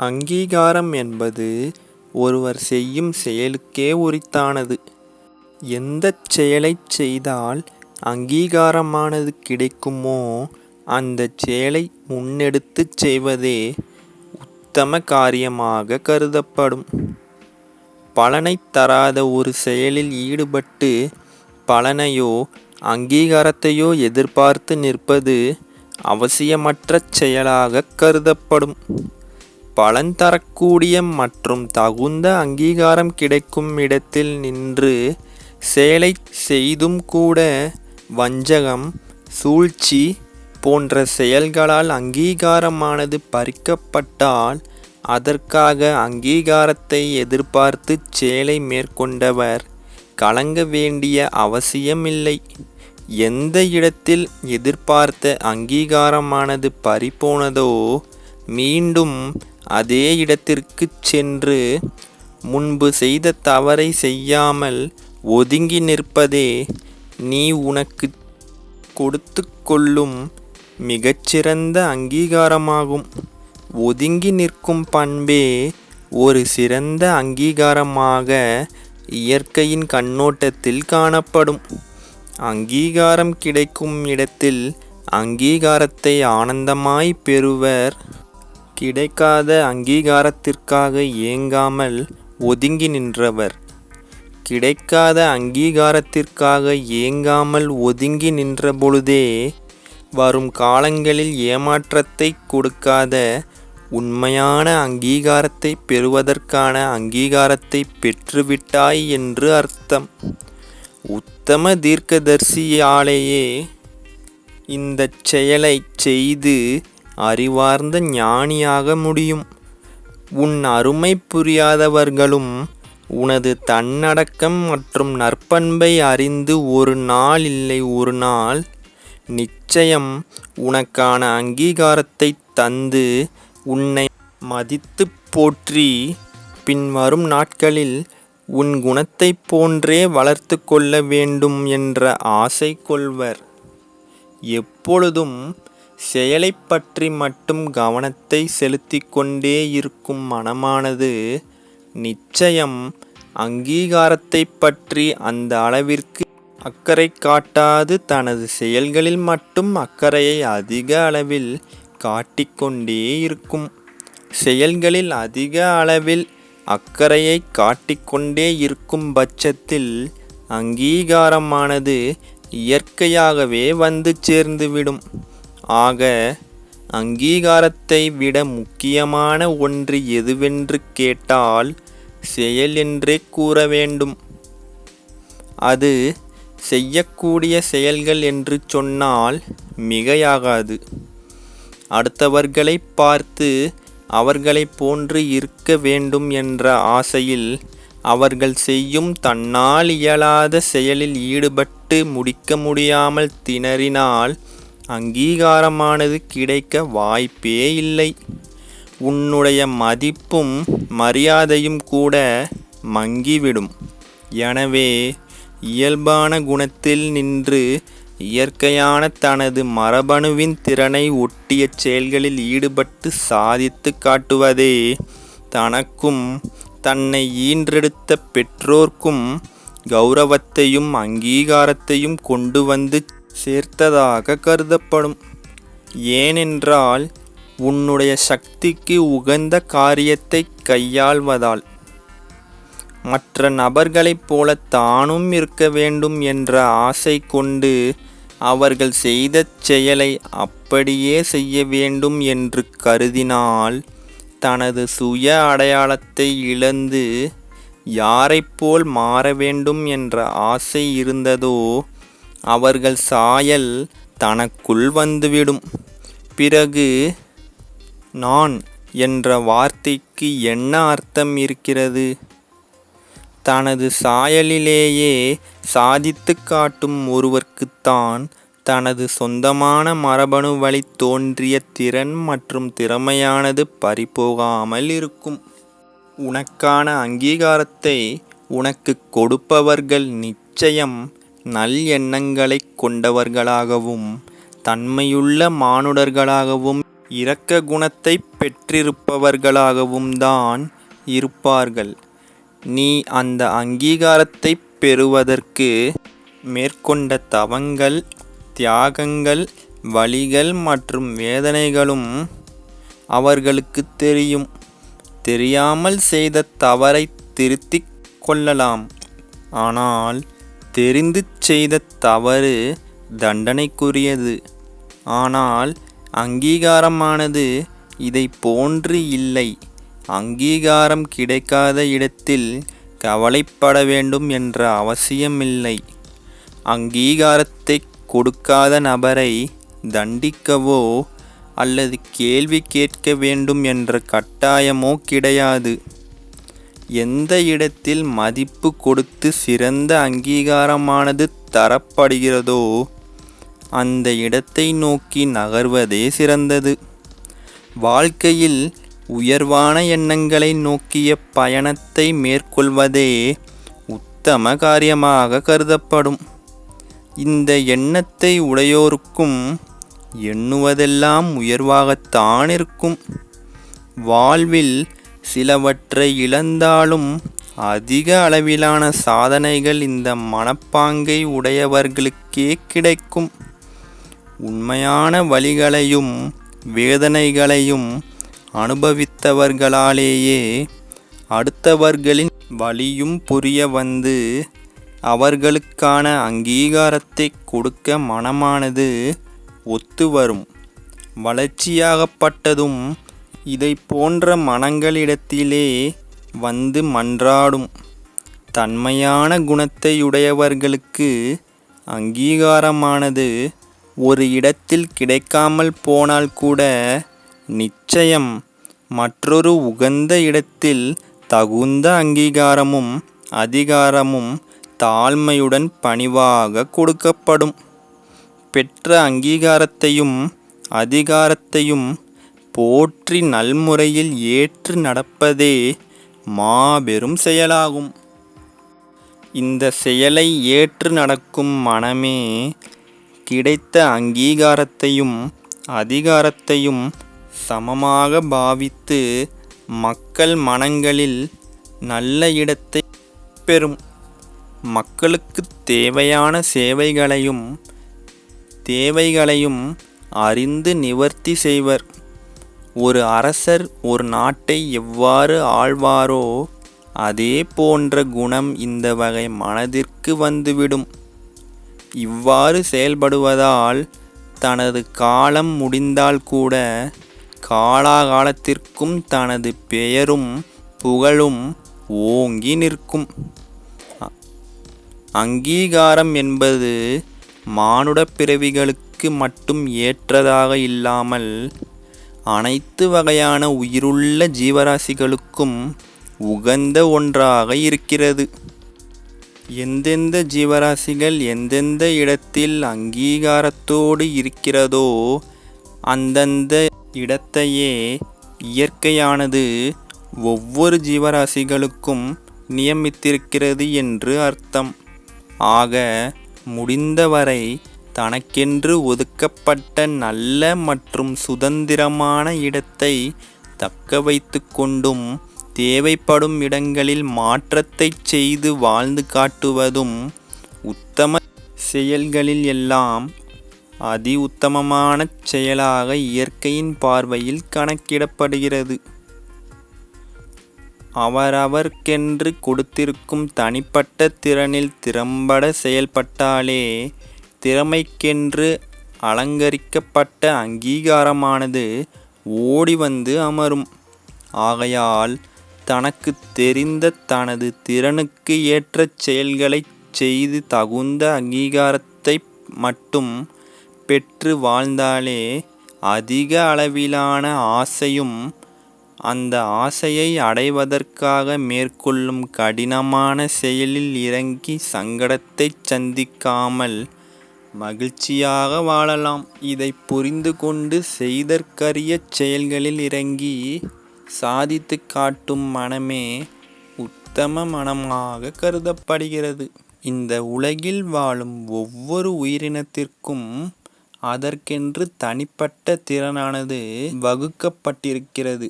அங்கீகாரம் என்பது ஒருவர் செய்யும் செயலுக்கே உரித்தானது. எந்த செயலைச் செய்தால் அங்கீகாரமானது கிடைக்குமோ அந்த செயலை முன்னெடுத்துச் செய்வதே உத்தம காரியமாக கருதப்படும். பலனைத் தராத ஒரு செயலில் ஈடுபட்டு பலனையோ அங்கீகாரத்தையோ எதிர்பார்த்து நிற்பது அவசியமற்ற செயலாகக் கருதப்படும். பலன் தரக்கூடிய மற்றும் தகுந்த அங்கீகாரம் கிடைக்கும் இடத்தில் நின்று செயலைச் செய்தும்கூட வஞ்சகம், சூழ்ச்சி போன்ற செயல்களால் அங்கீகாரமானது பறிக்கப்பட்டால் அதற்காக அங்கீகாரத்தை எதிர்பார்த்துச் செயலை மேற்கொண்டவர் கலங்க வேண்டிய அவசியமில்லை. எந்த இடத்தில் எதிர்பார்த்த அங்கீகாரமானது பறிபோனதோ மீண்டும் அதே இடத்திற்குச் சென்று முன்பு செய்த தவறை செய்யாமல் ஒதுங்கி நிற்பதே நீ உனக்கு கொடுத்து கொள்ளும் மிகச்சிறந்த அங்கீகாரமாகும். ஒதுங்கி நிற்கும் பண்பே ஒரு சிறந்த அங்கீகாரமாக இயற்கையின் கண்ணோட்டத்தில் காணப்படும். அங்கீகாரம் கிடைக்கும் இடத்தில் அங்கீகாரத்தை ஆனந்தமாய் பெறுவர். கிடைக்காத அங்கீகாரத்திற்காக ஏங்காமல் ஒதுங்கி நின்றவர். கிடைக்காத அங்கீகாரத்திற்காக ஏங்காமல் ஒதுங்கி நின்றபொழுதே வரும் காலங்களில் ஏமாற்றத்தைக் கொடுக்காத உண்மையான அங்கீகாரத்தை பெறுவதற்கான அங்கீகாரத்தை பெற்றுவிட்டாய் என்று அர்த்தம். உத்தம தீர்க்கதர்சியாலேயே இந்தச் செயலைச் செய்து அறிவார்ந்த ஞானியாக முடியும். உன் அருமை புரியாதவர்களும் உனது தன்னடக்கம் மற்றும் நற்பண்பை அறிந்து ஒரு நாள் இல்லை ஒரு நாள் நிச்சயம் உனக்கான அங்கீகாரத்தை தந்து உன்னை மதித்துப் போற்றி பின் வரும் நாட்களில் உன் குணத்தைப் போன்றே வளர்த்து கொள்ள வேண்டும் என்ற ஆசை கொள்வர். எப்பொழுதும் செயலைப் பற்றி மட்டும் கவனத்தை செலுத்தி கொண்டே இருக்கும் மனமானது நிச்சயம் அங்கீகாரத்தைப் பற்றி அந்த அளவிற்கு அக்கறை காட்டாது தனது செயல்களில் மட்டும் அக்கறையை அதிக அளவில் காட்டிக்கொண்டே இருக்கும். செயல்களில் அதிக அளவில் அக்கறையை காட்டிக்கொண்டே இருக்கும் பட்சத்தில் அங்கீகாரமானது இயற்கையாகவே வந்து சேர்ந்துவிடும். ஆக அங்கீகாரத்தை விட முக்கியமான ஒன்று எதுவென்று கேட்டால் செயல் என்றே கூற வேண்டும். அது செய்யக்கூடிய செயல்கள் என்று சொன்னால் மிகையாகாது. அடுத்தவர்களை பார்த்து அவர்களைப் போன்று இருக்க வேண்டும் என்ற ஆசையில் அவர்கள் செய்யும் தன்னால் இயலாத செயலில் ஈடுபட்டு முடிக்க முடியாமல் திணறினால் அங்கீகாரமானது கிடைக்க வாய்ப்பே இல்லை. உன்னுடைய மதிப்பும் மரியாதையும் கூட மங்கிவிடும். எனவே இயல்பான குணத்தில் நின்று இயற்கையான தனது மரபணுவின் திறனை ஒட்டிய செயல்களில் ஈடுபட்டு சாதித்து காட்டுவதே தனக்கும் தன்னை ஈன்றெடுத்த பெற்றோர்க்கும் கௌரவத்தையும் அங்கீகாரத்தையும் கொண்டு வந்து சேர்த்ததாக கருதப்படும். ஏனென்றால் உன்னுடைய சக்திக்கு உகந்த காரியத்தை கையாள்வதால். மற்ற நபர்களைப் போலத் தானும் இருக்க வேண்டும் என்ற ஆசை கொண்டு அவர்கள் செய்த செயலை அப்படியே செய்ய வேண்டும் என்று கருதினால் தனது சுய அடையாளத்தை இழந்து யாரைப் போல் மாற வேண்டும் என்ற ஆசை இருந்ததோ அவர்கள் சாயல் தனக்குள் வந்துவிடும். பிறகு நான் என்ற வார்த்தைக்கு என்ன அர்த்தம் இருக்கிறது? தனது சாயலிலேயே சாதித்து காட்டும் ஒருவர்க்குத்தான் தனது சொந்தமான மரபணு வழி தோன்றிய திறன் மற்றும் திறமையானது பறிபோகாமல் இருக்கும். உனக்கான அங்கீகாரத்தை உனக்கு கொடுப்பவர்கள் நிச்சயம் நல்லெண்ணங்களைக் கொண்டவர்களாகவும் தன்மையுள்ள மானுடர்களாகவும் இரக்க குணத்தைப் பெற்றிருப்பவர்களாகவும் தான் இருப்பார்கள். நீ அந்த அங்கீகாரத்தைப் பெறுவதற்கு மேற்கொண்ட தவங்கள் தியாகங்கள் வழிகள் மற்றும் வேதனைகளும் அவர்களுக்கு தெரியும். தெரியாமல் செய்த தவறை திருத்திக் கொள்ளலாம். ஆனால் தெரிந்து செய்த தவறு தண்டனைக்குரியது. ஆனால் அங்கீகாரமானது இதை போன்று இல்லை. அங்கீகாரம் கிடைக்காத இடத்தில் கவலைப்பட வேண்டும் என்ற அவசியமில்லை. அங்கீகாரத்தை கொடுக்காத நபரை தண்டிக்கவோ அல்லது கேள்வி கேட்க வேண்டும் என்ற கட்டாயமோ கிடையாது. எந்த இடத்தில் மதிப்பு கொடுத்து சிறந்த அங்கீகாரமானது தரப்படுகிறதோ அந்த இடத்தை நோக்கி நகர்வதே சிறந்தது. வாழ்க்கையில் உயர்வான எண்ணங்களை நோக்கிய பயணத்தை மேற்கொள்வதே உத்தம காரியமாக கருதப்படும். இந்த எண்ணத்தை உடையோருக்கும் எண்ணுவதெல்லாம் உயர்வாகத்தான் இருக்கும். வாழ்வில் சிலவற்றை இழந்தாலும் அதிக அளவிலான சாதனைகள் இந்த மனப்பாங்கை உடையவர்களுக்கே கிடைக்கும். உண்மையான வழிகளையும் வேதனைகளையும் அனுபவித்தவர்களாலேயே அடுத்தவர்களின் வழியும் புரிய வந்து அவர்களுக்கான அங்கீகாரத்தை கொடுக்க மனமானது ஒத்து வரும் வளர்ச்சியாகப்பட்டதும் இதை போன்ற மனங்களிடத்திலே வந்து மன்றாடும் தன்மையான குணத்தையுடையவர்களுக்கு அங்கீகாரமானது ஒரு இடத்தில் கிடைக்காமல் போனால் கூட நிச்சயம் மற்றொரு உகந்த இடத்தில் தகுந்த அங்கீகாரமும் அதிகாரமும் தாழ்மையுடன் பணிவாக கொடுக்கப்படும். பெற்ற அங்கீகாரத்தையும் அதிகாரத்தையும் போற்றி நல்முறையில் ஏற்று நடப்பதே மாபெரும் செயலாகும். இந்த செயலை ஏற்று நடக்கும் மனமே கிடைத்த அங்கீகாரத்தையும் அதிகாரத்தையும் சமமாக பாவித்து மக்கள் மனங்களில் நல்ல இடத்தை பெறும். மக்களுக்கு தேவையான சேவைகளையும் தேவைகளையும் அறிந்து நிவர்த்தி செய்வர். ஒரு அரசர் ஒரு நாட்டை எவ்வாறு ஆழ்வாரோ அதே போன்ற குணம் இந்த வகை மனதிற்கு வந்துவிடும். இவ்வாறு செயல்படுவதால் தனது காலம் முடிந்தால் கூட காலாகாலத்திற்கும் தனது பெயரும் புகழும் ஓங்கி நிற்கும். அங்கீகாரம் என்பது மானுட பிறவிகளுக்கு மட்டும் ஏற்றதாக இல்லாமல் அனைத்து வகையான உயிருள்ள ஜீவராசிகளுக்கும் உகந்த ஒன்றாக இருக்கிறது. எந்தெந்த ஜீவராசிகள் எந்தெந்த இடத்தில் அங்கீகாரத்தோடு இருக்கிறதோ அந்தந்த இடத்தையே இயற்கையானது ஒவ்வொரு ஜீவராசிகளுக்கும் நியமித்திருக்கிறது என்று அர்த்தம். ஆக முடிந்தவரை தனக்கென்று ஒதுக்கப்பட்ட நல்ல மற்றும் சுதந்திரமான இடத்தை தக்க வைத்து கொண்டும் தேவைப்படும் இடங்களில் மாற்றத்தை செய்து வாழ்ந்து காட்டுவதும் உத்தம செயல்களில் எல்லாம் அதி உத்தமமான செயலாக இயற்கையின் பார்வையில் கணக்கிடப்படுகிறது. அவரவர்க்கென்று கொடுத்திருக்கும் தனிப்பட்ட திறனில் திறம்பட செயல்பட்டாலே திறமைக்கென்று அலங்கரிக்கப்பட்ட அங்கீகாரமானது ஓடி வந்து அமரும். ஆகையால் தனக்கு தெரிந்த தனது திறனுக்கு ஏற்ற செயல்களைச் செய்து தகுந்த அங்கீகாரத்தை மட்டும் பெற்று வாழ்ந்தாலே அதிக அளவிலான ஆசையும் அந்த ஆசையை அடைவதற்காக மேற்கொள்ளும் கடினமான செயலில் இறங்கி சங்கடத்தை சந்திக்காமல் மகிழ்ச்சியாக வாழலாம். இதை புரிந்து கொண்டு செய்தற்கரிய செயல்களில் இறங்கி சாதித்து காட்டும் மனமே உத்தம மனமாக கருதப்படுகிறது. இந்த உலகில் வாழும் ஒவ்வொரு உயிரினத்திற்கும் அதற்கென்று தனிப்பட்ட திறனானது வகுக்கப்பட்டிருக்கிறது.